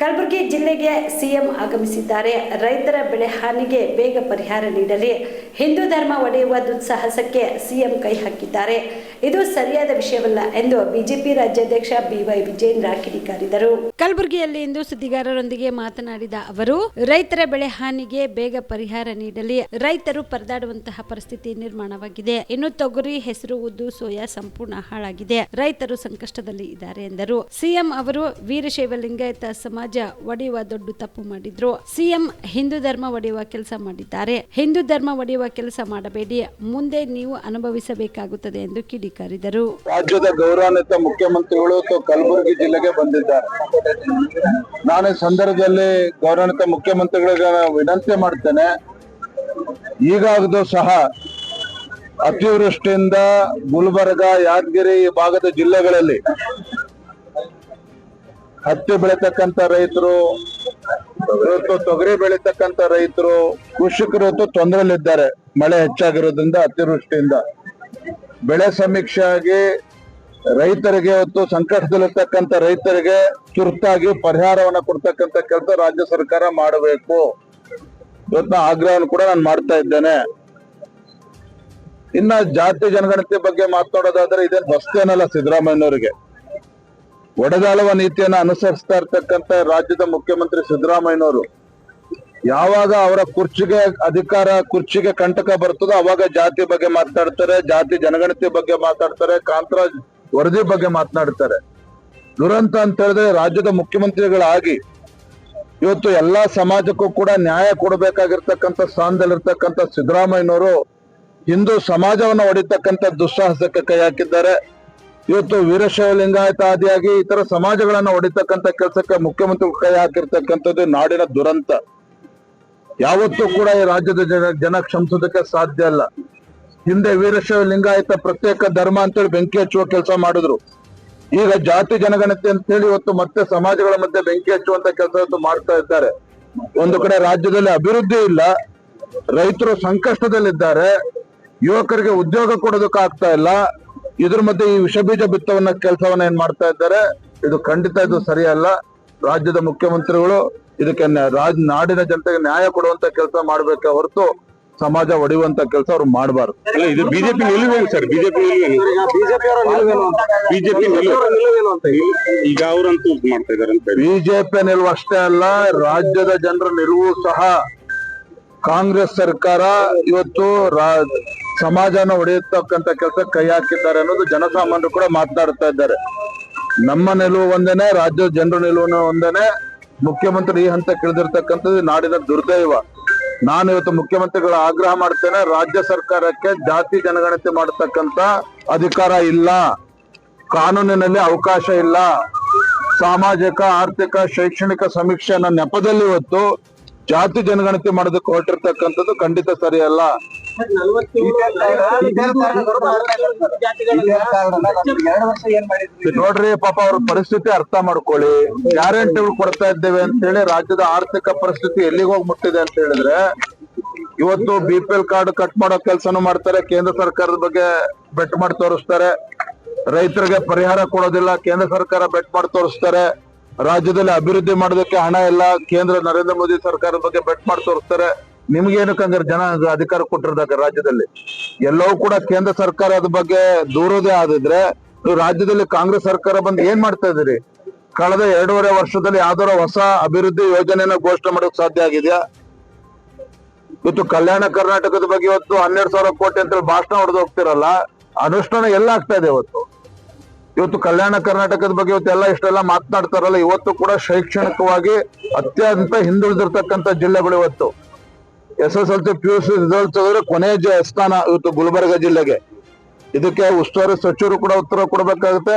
ಕಲಬುರಗಿ ಜಿಲ್ಲೆಗೆ ಸಿಎಂ ಆಗಮಿಸಿದ್ದಾರೆ. ರೈತರ ಬೆಳೆ ಹಾನಿಗೆ ಬೇಗ ಪರಿಹಾರ ನೀಡಲಿ. ಹಿಂದೂ ಧರ್ಮ ಒಡೆಯುವ ದುಸ್ಸಾಹಸಕ್ಕೆ ಸಿಎಂ ಕೈ ಹಾಕಿದ್ದಾರೆ. ಇದು ಸರಿಯಾದ ವಿಷಯವಲ್ಲ ಎಂದು ಬಿಜೆಪಿ ರಾಜ್ಯಾಧ್ಯಕ್ಷ ಬಿವೈ ವಿಜೇಂದ್ರ ಕಿಡಿಕಾರಿದರು. ಕಲಬುರಗಿಯಲ್ಲಿ ಇಂದು ಸುದ್ದಿಗಾರರೊಂದಿಗೆ ಮಾತನಾಡಿದ ಅವರು, ರೈತರ ಬೆಳೆ ಹಾನಿಗೆ ಬೇಗ ಪರಿಹಾರ ನೀಡಲಿ. ರೈತರು ಪರದಾಡುವಂತಹ ಪರಿಸ್ಥಿತಿ ನಿರ್ಮಾಣವಾಗಿದೆ. ಇನ್ನು ತೊಗರಿ, ಹೆಸರು, ಉದ್ದು, ಸೋಯಾ ಸಂಪೂರ್ಣ ಹಾಳಾಗಿದೆ. ರೈತರು ಸಂಕಷ್ಟದಲ್ಲಿ ಇದ್ದಾರೆ ಎಂದರು. ಸಿಎಂ ಅವರು ವೀರಶೈವ ಲಿಂಗಾಯತ ಸಮಾಜ ಒಡೆಯುವ ದೊಡ್ಡ ತಪ್ಪು ಮಾಡಿದ್ರು. ಸಿಎಂ ಹಿಂದೂ ಧರ್ಮ ಒಡೆಯುವ ಕೆಲಸ ಮಾಡಿದ್ದಾರೆ. ಹಿಂದೂ ಧರ್ಮ ಒಡೆಯುವ ಕೆಲಸ ಮಾಡಬೇಡಿ. ಮುಂದೆ ನೀವು ಅನುಭವಿಸಬೇಕಾಗುತ್ತದೆ ಎಂದು ಕಿಡಿಕಾರಿದರು. ರಾಜ್ಯದ ಗೌರವಾನ್ವಿತ ಮುಖ್ಯಮಂತ್ರಿಗಳು ಕಲಬುರಗಿ ಜಿಲ್ಲೆಗೆ ಬಂದಿದ್ದಾರೆ. ನಾನು ಸಂದರ್ಭದಲ್ಲಿ ಗೌರವಾನ್ವಿತ ಮುಖ್ಯಮಂತ್ರಿಗಳಿಗೆ ವಿನಂತಿ ಮಾಡ್ತೇನೆ. ಈಗಾಗಲೂ ಸಹ ಅತಿವೃಷ್ಟಿಯಿಂದ ಗುಲ್ಬರ್ಗ, ಯಾದಗಿರಿ ಭಾಗದ ಜಿಲ್ಲೆಗಳಲ್ಲಿ ಹತ್ತಿ ಬೆಳೀತಕ್ಕಂತ ರೈತರು ಇವತ್ತು ತೊಗರಿ ಬೆಳೀತಕ್ಕಂತ ರೈತರು ಕೃಷಿಕರು ಇವತ್ತು ತೊಂದರೆಯಲ್ಲಿದ್ದಾರೆ ಮಳೆ ಹೆಚ್ಚಾಗಿರೋದ್ರಿಂದ ಅತಿವೃಷ್ಟಿಯಿಂದ. ಬೆಳೆ ಸಮೀಕ್ಷೆ ಆಗಿ ರೈತರಿಗೆ ಇವತ್ತು ಸಂಕಷ್ಟದಲ್ಲಿರ್ತಕ್ಕಂಥ ರೈತರಿಗೆ ತುರ್ತಾಗಿ ಪರಿಹಾರವನ್ನ ಕೊಡ್ತಕ್ಕಂಥ ಕೆಲಸ ರಾಜ್ಯ ಸರ್ಕಾರ ಮಾಡಬೇಕು. ಇವತ್ತಿನ ಆಗ್ರಹವನ್ನು ಕೂಡ ನಾನು ಮಾಡ್ತಾ ಇದ್ದೇನೆ. ಇನ್ನ ಜಾತಿ ಜನಗಣತಿ ಬಗ್ಗೆ ಮಾತನಾಡೋದಾದ್ರೆ ಇದೇನು ಹೊಸ್ತೇನಲ್ಲ ಸಿದ್ದರಾಮಯ್ಯನವರಿಗೆ. ಒಡೆದಾಳುವ ನೀತಿಯನ್ನು ಅನುಸರಿಸ್ತಾ ಇರ್ತಕ್ಕಂಥ ರಾಜ್ಯದ ಮುಖ್ಯಮಂತ್ರಿ ಸಿದ್ದರಾಮಯ್ಯನವರು ಯಾವಾಗ ಅವರ ಕುರ್ಚಿಗೆ ಅಧಿಕಾರ, ಕುರ್ಚಿಗೆ ಕಂಟಕ ಬರ್ತದೋ ಅವಾಗ ಜಾತಿ ಬಗ್ಗೆ ಮಾತನಾಡ್ತಾರೆ ಜಾತಿ ಜನಗಣತಿ ಬಗ್ಗೆ ಮಾತಾಡ್ತಾರೆ, ಕಾಂತರಾಜ್ ವರದಿ ಬಗ್ಗೆ ಮಾತನಾಡ್ತಾರೆ. ದುರಂತ ಅಂತ ಹೇಳಿದ್ರೆ ರಾಜ್ಯದ ಮುಖ್ಯಮಂತ್ರಿಗಳಾಗಿ ಇವತ್ತು ಎಲ್ಲಾ ಸಮಾಜಕ್ಕೂ ಕೂಡ ನ್ಯಾಯ ಕೊಡಬೇಕಾಗಿರ್ತಕ್ಕಂಥ ಸ್ಥಾನದಲ್ಲಿರ್ತಕ್ಕಂಥ ಸಿದ್ದರಾಮಯ್ಯನವರು ಹಿಂದೂ ಸಮಾಜವನ್ನು ಹೊಡಿತಕ್ಕಂಥ ದುಸ್ಸಾಹಸಕ್ಕೆ ಕೈ ಹಾಕಿದ್ದಾರೆ. ಇವತ್ತು ವೀರಶೈವ ಲಿಂಗಾಯತ ಆದಿಯಾಗಿ ಇತರ ಸಮಾಜಗಳನ್ನ ಹೊಡಿತಕ್ಕಂಥ ಕೆಲಸಕ್ಕೆ ಮುಖ್ಯಮಂತ್ರಿ ಕೈ ಹಾಕಿರ್ತಕ್ಕಂಥದ್ದು ನಾಡಿನ ದುರಂತ. ಯಾವತ್ತೂ ಕೂಡ ಈ ರಾಜ್ಯದ ಜನ ಜನ ಕ್ಷಮಿಸೋದಕ್ಕೆ ಸಾಧ್ಯ ಅಲ್ಲ. ಹಿಂದೆ ವೀರಶೈವ ಲಿಂಗಾಯತ ಪ್ರತ್ಯೇಕ ಧರ್ಮ ಅಂತೇಳಿ ಬೆಂಕಿ ಹಚ್ಚುವ ಕೆಲಸ ಮಾಡಿದ್ರು. ಈಗ ಜಾತಿ ಜನಗಣತಿ ಅಂತ ಹೇಳಿ ಇವತ್ತು ಮತ್ತೆ ಸಮಾಜಗಳ ಮಧ್ಯೆ ಬೆಂಕಿ ಹಚ್ಚುವಂತ ಕೆಲಸ ಇವತ್ತು ಮಾಡ್ತಾ ಇದ್ದಾರೆ. ಒಂದು ಕಡೆ ರಾಜ್ಯದಲ್ಲಿ ಅಭಿವೃದ್ಧಿ ಇಲ್ಲ. ರೈತರು ಸಂಕಷ್ಟದಲ್ಲಿದ್ದಾರೆ. ಯುವಕರಿಗೆ ಉದ್ಯೋಗ ಕೊಡೋದಕ್ಕಾಗ್ತಾ ಇಲ್ಲ. ಇದ್ರ ಮಧ್ಯೆ ಈ ವಿಷಬೀಜ ಬಿತ್ತವನ್ನ ಕೆಲಸವನ್ನ ಏನ್ ಮಾಡ್ತಾ ಇದ್ದಾರೆ ಇದು ಖಂಡಿತ ಇದು ಸರಿಯಲ್ಲ. ರಾಜ್ಯದ ಮುಖ್ಯಮಂತ್ರಿಗಳು ಇದಕ್ಕೆ ರಾಜ್ ನಾಡಿನ ಜನತೆಗೆ ನ್ಯಾಯ ಕೊಡುವಂತ ಕೆಲಸ ಮಾಡ್ಬೇಕ ಹೊರತು ಸಮಾಜ ಒಡೆಯುವಂತ ಕೆಲಸ ಅವ್ರು ಮಾಡಬಾರ್ದು. ಇದು ಬಿಜೆಪಿ ನಿಲುವೇನು ಸರ್? ಬಿಜೆಪಿ ಬಿಜೆಪಿ ಈಗ ಅವರಂತೂ ಮಾಡ್ತಾ ಇದಾರೆ ಅಂತ ಹೇಳಿ. ಬಿಜೆಪಿ ನಿಲುವು ಅಷ್ಟೇ ಅಲ್ಲ ರಾಜ್ಯದ ಜನರ ನಿಲುವು ಸಹ ಕಾಂಗ್ರೆಸ್ ಸರ್ಕಾರ ಇವತ್ತು ರಾ- ಸಮಾಜನ ಒಡೆಯತಕ್ಕಂತ ಕೆಲಸ ಕೈ ಹಾಕಿದ್ದಾರೆ ಅನ್ನೋದು ಜನಸಾಮಾನ್ಯರು ಕೂಡ ಮಾತನಾಡ್ತಾ ಇದ್ದಾರೆ. ನಮ್ಮ ನಿಲುವು ಒಂದೇನೆ, ರಾಜ್ಯದ ಜನರ ನಿಲುವು ಒಂದೇನೆ, ಮುಖ್ಯಮಂತ್ರಿ ಈ ಹಂತ ಇಳಿದಿರ್ತಕ್ಕಂಥದ್ದು ನಾಡಿನ ದುರ್ದೈವ. ನಾನು ಇವತ್ತು ಮುಖ್ಯಮಂತ್ರಿಗಳ ಆಗ್ರಹ ಮಾಡ್ತೇನೆ, ರಾಜ್ಯ ಸರ್ಕಾರಕ್ಕೆ ಜಾತಿ ಜನಗಣತಿ ಮಾಡತಕ್ಕಂತ ಅಧಿಕಾರ ಇಲ್ಲ. ಕಾನೂನಿನಲ್ಲಿ ಅವಕಾಶ ಇಲ್ಲ. ಸಾಮಾಜಿಕ, ಆರ್ಥಿಕ, ಶೈಕ್ಷಣಿಕ ಸಮೀಕ್ಷೆ ನೆಪದಲ್ಲಿ ಇವತ್ತು ಜಾತಿ ಜನಗಣತಿ ಮಾಡೋದಕ್ಕೆ ಹೊರಟಿರ್ತಕ್ಕಂಥದ್ದು ಖಂಡಿತ ಸರಿಯಲ್ಲ. ನೋಡ್ರಿ ಪಾಪ ಅವ್ರ ಪರಿಸ್ಥಿತಿ ಅರ್ಥ ಮಾಡ್ಕೊಳ್ಳಿ. ಗ್ಯಾರಂಟಿಗಳು ಕೊಡ್ತಾ ಇದ್ದೇವೆ ಅಂತ ಹೇಳಿ ರಾಜ್ಯದ ಆರ್ಥಿಕ ಪರಿಸ್ಥಿತಿ ಎಲ್ಲಿಗೆ ಹೋಗಿ ಮುಟ್ಟಿದೆ ಅಂತ ಹೇಳಿದ್ರೆ ಇವತ್ತು B P L card cut ಮಾಡೋ ಕೆಲಸನೂ ಮಾಡ್ತಾರೆ ಕೇಂದ್ರ ಸರ್ಕಾರದ ಬಗ್ಗೆ ಬೆಟ್ ಮಾಡಿ ತೋರಿಸ್ತಾರೆ. ರೈತರಿಗೆ ಪರಿಹಾರ ಕೊಡೋದಿಲ್ಲ ಕೇಂದ್ರ ಸರ್ಕಾರ ಬೆಟ್ ಮಾಡಿ ತೋರಿಸ್ತಾರೆ. ರಾಜ್ಯದಲ್ಲಿ ಅಭಿವೃದ್ಧಿ ಮಾಡೋದಕ್ಕೆ ಹಣ ಇಲ್ಲ ಕೇಂದ್ರ ನರೇಂದ್ರ ಮೋದಿ ಸರ್ಕಾರದ ಬಗ್ಗೆ ಬೆಟ್ ಮಾಡಿ ತೋರಿಸ್ತಾರೆ. ನಿಮ್ಗೇನಕ್ಕೆ ಜನ ಅಧಿಕಾರ ಕೊಟ್ಟಿರ್ದಾಗ ರಾಜ್ಯದಲ್ಲಿ. ಎಲ್ಲವೂ ಕೂಡ ಕೇಂದ್ರ ಸರ್ಕಾರದ ಬಗ್ಗೆ ದೂರೋದೇ ಆದಿದ್ರೆ ರಾಜ್ಯದಲ್ಲಿ ಕಾಂಗ್ರೆಸ್ ಸರ್ಕಾರ ಬಂದು ಏನ್ ಮಾಡ್ತಾ ಇದೀರಿ ಕಳೆದ ಎರಡೂವರೆ ವರ್ಷದಲ್ಲಿ ಯಾವ್ದಾರ ಹೊಸ ಅಭಿವೃದ್ಧಿ ಯೋಜನೆಯನ್ನ ಘೋಷಣೆ ಮಾಡೋಕ್ ಸಾಧ್ಯ ಆಗಿದೆಯಾ? ಇವತ್ತು ಕಲ್ಯಾಣ ಕರ್ನಾಟಕದ ಬಗ್ಗೆ ಇವತ್ತು ಹನ್ನೆರಡು ಸಾವಿರ ಕೋಟಿ ಅಂತ ಭಾಷಣ ಹೊಡೆದು ಹೋಗ್ತಿರಲ್ಲ, ಅನುಷ್ಠಾನ ಎಲ್ಲ ಆಗ್ತಾ ಇದೆ ಇವತ್ತು. ಇವತ್ತು ಕಲ್ಯಾಣ ಕರ್ನಾಟಕದ ಬಗ್ಗೆ ಇವತ್ತು ಎಲ್ಲ ಇಷ್ಟೆಲ್ಲ ಮಾತನಾಡ್ತಾರಲ್ಲ, ಇವತ್ತು ಕೂಡ ಶೈಕ್ಷಣಿಕವಾಗಿ ಅತ್ಯಂತ ಹಿಂದುಳಿದಿರ್ತಕ್ಕಂಥ ಜಿಲ್ಲೆಗಳು ಇವತ್ತು. S S L C P U C result ತೆಗೆದ್ರೆ ಕೊನೆಯ ಸ್ಥಾನ ಇವತ್ತು ಗುಲ್ಬರ್ಗ ಜಿಲ್ಲೆಗೆ. ಇದಕ್ಕೆ ಉಸ್ತುವಾರಿ ಸಚಿವರು ಕೂಡ ಉತ್ತರ ಕೊಡಬೇಕಾಗುತ್ತೆ.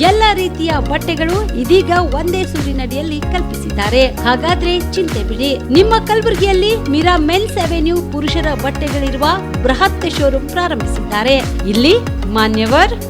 ಎಲ್ಲ ರೀತಿಯ ಬಟ್ಟೆಗಳು ಇದೀಗ ಒಂದೇ ಸೂರಿನಡಿಯಲ್ಲಿ ಕಲ್ಪಿಸಿದ್ದಾರೆ. ಹಾಗಾದ್ರೆ ಚಿಂತೆ ಬಿಡಿ. ನಿಮ್ಮ ಕಲಬುರಗಿಯಲ್ಲಿ ಮೀರಾ ಮೆನ್ಸ್ ಅವೆನ್ಯೂ ಪುರುಷರ ಬಟ್ಟೆಗಳಿರುವ ಬೃಹತ್ ಶೋರೂಮ್ ಪ್ರಾರಂಭಿಸಿದ್ದಾರೆ. ಇಲ್ಲಿ Manyavar